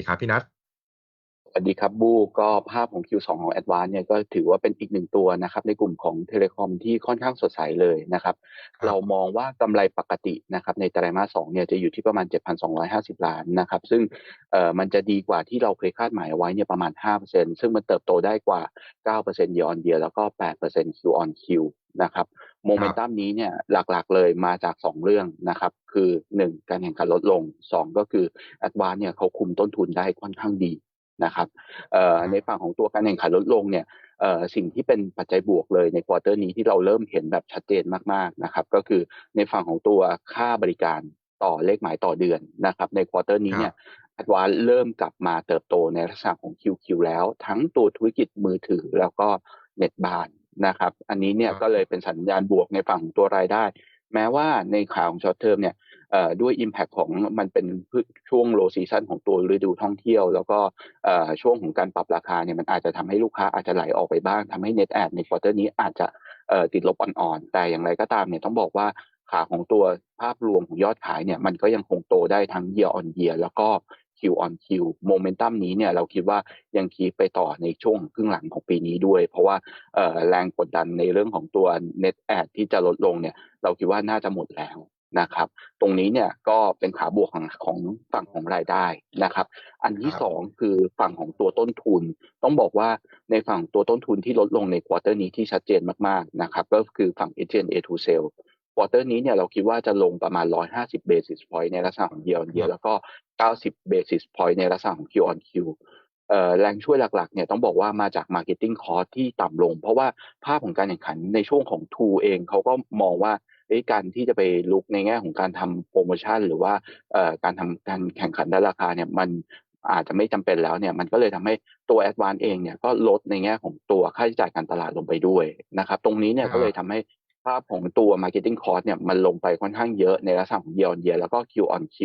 ดีครับพี่นัทสวัสดีครับบูก็ภาพของ Q2 ของ Advance เนี่ยก็ถือว่าเป็นอีกหนึ่งตัวนะครับในกลุ่มของเทเลคอมที่ค่อนข้างสดใสเลยนะครับครับเรามองว่ากำไรปกตินะครับในไตรมาส2เนี่ยจะอยู่ที่ประมาณ 7,250 ล้านนะครับซึ่งเอ่อมันจะดีกว่าที่เราเคยคาดหมายเอาไว้เนี่ยประมาณ 5%ซึ่งมันเติบโตได้กว่า9% year on year แล้วก็ 8% Q on Q นะครับโมเมนตัมนี้เนี่ยหลักๆเลยมาจาก 2 เรื่องนะครับ คือ 1 การแข่งขันลดลง 2 ก็คือ Advance เนี่ยเขาคุมต้นทุนได้ค่อนข้างดีนะครับเอ่อในฝั่งของตัวการแข่งขันลดลงเนี่ยเอ่อสิ่งที่เป็นปัจจัยบวกเลยในควอเตอร์นี้ที่เราเริ่มเห็นแบบชัดเจนมากๆนะครับ ก็คือในฝั่งของตัวค่าบริการต่อเลขหมายต่อเดือนนะครับ ในควอเตอร์นี้เนี่ยอัตวาเริ่มกลับมาเติบโตในลักษณะของ QQ แล้ว ทั้งตัวธุรกิจมือถือแล้วก็เน็ตบาน นะครับ อันนี้เนี่ยก็เลยเป็นสัญญาณบวกในฝั่งของตัวรายได้ แม้ว่าในข่าวของช็อตเทอมเนี่ยเอ่อด้วย Impact ของมันเป็นช่วง low season ของตัวฤดูท่องเที่ยว แล้วก็เอ่อช่วงของการปรับราคาเนี่ยมันอาจจะทำให้ลูกค้าอาจจะไหลออกไปบ้างทำให้ net add ในควอเตอร์นี้อาจจะเอ่อติดลบอ่อนๆ แต่อย่างไรก็ตามเนี่ยต้องบอกว่าขาของตัวภาพรวมของยอดขายเนี่ยมันก็ยังคงโตได้ทั้ง year on year แล้วก็ Q on Q โมเมนตัมนี้เนี่ยเราคิดว่ายังคีปไปต่อในช่วงครึ่งหลังของปีนี้ด้วย เพราะว่าเอ่อแรงกดดันในเรื่องของตัว net add ที่จะลดลงเนี่ยเราคิดว่าน่าจะหมดแล้วนะครับ ตรงนี้เนี่ยก็เป็นขาบวกของของฝั่งของรายได้นะครับ อันที่ครับสองคือฝั่งของตัวต้นทุน ต้องบอกว่าในฝั่งตัวต้นทุนที่ลดลงในควอเตอร์นี้ที่ชัดเจนมากๆนะครับ ก็คือฝั่ง SG&A to sale ค วอเตอร์นี้เนี่ยเราคิดว่าจะลงประมาณ 150 basis point ในลักษณะของ year on year แล้วก็ 90 basis point ในลักษณะของ Q on Q เอ่อแรงช่วยหลักๆเนี่ยต้องบอกว่ามาจาก marketing cost ที่ต่ำลง เพราะว่าภาพของการแข่งขันในช่วงของ t ูเองเขาก็มองว่าเอ้ยการที่จะไปลุกในแง่ของการทำโปรโมชั่น หรือว่าเอ่อการทำการแข่งขันด้านราคาเนี่ยมันอาจจะไม่จำเป็นแล้วเนี่ยมันก็เลยทำให้ตัว a d v a n c e เองเนี่ยก็ลดในแง่ของตัวค่าใช้จ่ายการตลาดลงไปด้วยนะครับตรงนี้เนี่ยครับก็เลยทำให้ ภาพของตัว marketing cost เนี่ยมันลงไปค่อนข้างเยอะในลักษณะของ year on year แล้วก็ Q on Q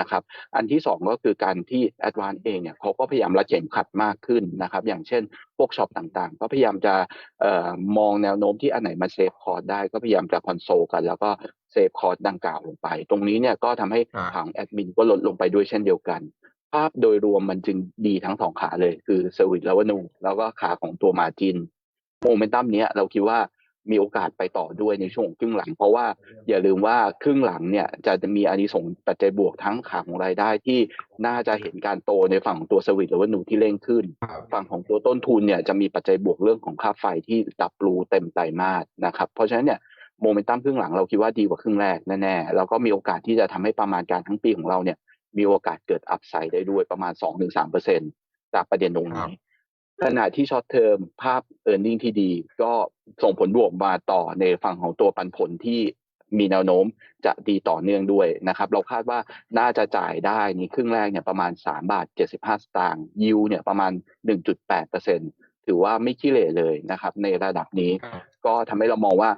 นะครับ อันที่สองก็คือการที่ Advance เองเนี่ยเขาก็พยายามรัดเข็มขัดมากขึ้นนะครับ อย่างเช่นพวกช็อปต่างๆ ก็พยายามจะเอ่อมองแนวโน้มที่อันไหนมาเซฟคอร์ดได้ก็พยายามจะคอนโซลกัน แล้วก็เซฟคอร์ดดังกล่าวลงไป ตรงนี้เนี่ยก็ทำให้ครับทางแอดมินก็ลดลงไปด้วยเช่นเดียวกัน ภาพโดยรวมมันจึงดีทั้งสองขาเลยคือ Service Revenue แล้วก็ขาของตัว Margin โมเมนตัมเนี้ยเราคิดว่า มีโอกาสไปต่อด้วยในช่วงครึ่งหลัง เพราะว่าอย่าลืมว่าครึ่งหลังเนี่ยจะมีอานิสงส์ปัจจัยบวกทั้งขาของรายได้ที่น่าจะเห็นการโตในฝั่งของตัวสวิตหรือว่านูที่เร่งขึ้นครับฝั่งของตัวต้นทุนเนี่ยจะมีปัจจัยบวกเรื่องของค่าไฟที่ดับรูเต็มไตรมาสนะครับเพราะฉะนั้นเนี่ยโมเมนตัมครึ่งหลังเราคิดว่าดีกว่าครึ่งแรกแน่ๆแล้วก็มีโอกาสที่จะทำให้ประมาณการทั้งปีของเราเนี่ยมีโอกาสเกิดอัพไซด์ได้ด้วยประมาณ 2-3%จากประเด็นตรงครันี้บ ขณะที่ช็อตเทอมภาพ e a r n i n g ที่ดี ก็ส่งผลบวกมาต่อในฝั่งของตัวปันผลที่มีแนวโน้มจะดีต่อเนื่องด้วยนะครับ เราคาดว่าน่าจะจ่ายได้ในครึ่งแรกเนี่ยประมาณ 3 บาท 75 สตางค์ยิวเนี่ยประมาณ 1.8%ถือว่าไม่ขี้เหร่เลยนะครับ ในระดับนี้ครับก็ทำให้เรามองว่า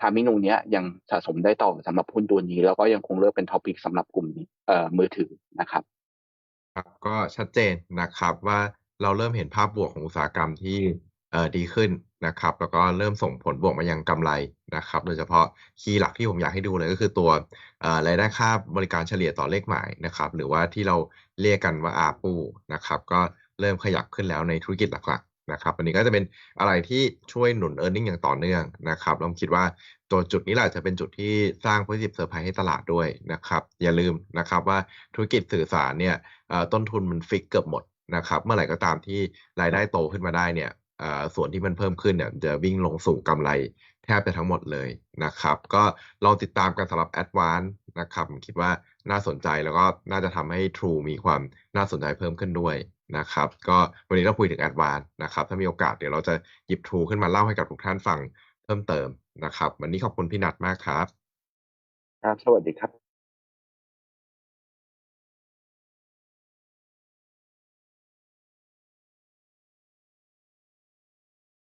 ทามิ่งตรงเนี้ยยังสะสมได้ต่อสำหรับหุ้นตัวนี้ แล้วก็ยังคงเลือกเป็นท็อปิกสำหรับกลุ่มนี้เอ่อมือถือนะครับ ครับก็ชัดเจนนะครับว่า เราเริ่มเห็นภาพบวกของอุตสาหกรรมที่เอ่อดีขึ้นนะครับ แล้วก็เริ่มส่งผลบวกมายังกำไรนะครับ โดยเฉพาะคีย์หลักที่ผมอยากให้ดูเลยก็คือตัวรายได้ค่าบริการเฉลี่ยต่อเลขหมายนะครับ หรือว่าที่เราเรียกกันว่า ARPU นะครับ ก็เริ่มขยับขึ้นแล้วในธุรกิจหลักๆนะครับ อันนี้ก็จะเป็นอะไรที่ช่วยหนุน e a r n i n g อย่างต่อเนื่องนะครับเราคิดว่าตัวจุดนี้แหละจะเป็นจุดที่สร้าง positive surprise ให้ตลาดด้วยนะครับ อย่าลืมนะครับว่าธุรกิจสื่อสารเนี่ยต้นทุนมันฟิกเกือบหมด นะครับ เมื่อไหร่ก็ตามที่รายได้โตขึ้นมาได้เนี่ยส่วนที่มันเพิ่มขึ้นเนี่ยจะวิ่งลงสู่กำไรแทบจะทั้งหมดเลยนะครับ ก็ลองติดตามกันสำหรับ a d v a n c e นะครับผมคิดว่าน่าสนใจแล้วก็น่าจะทำให้ True มีความน่าสนใจเพิ่มขึ้นด้วยนะครับ ก็วันนี้เราคุยถึง a d v a n c e นะครับ ถ้ามีโอกาสเดี๋ยวเราจะหยิบ True ขึ้นมาเล่าให้กับทุกท่านฟังเพิ่มเติมนะครับ วันนี้ขอบคุณพี่นัทมากครับ ครับ สวัสดีครับ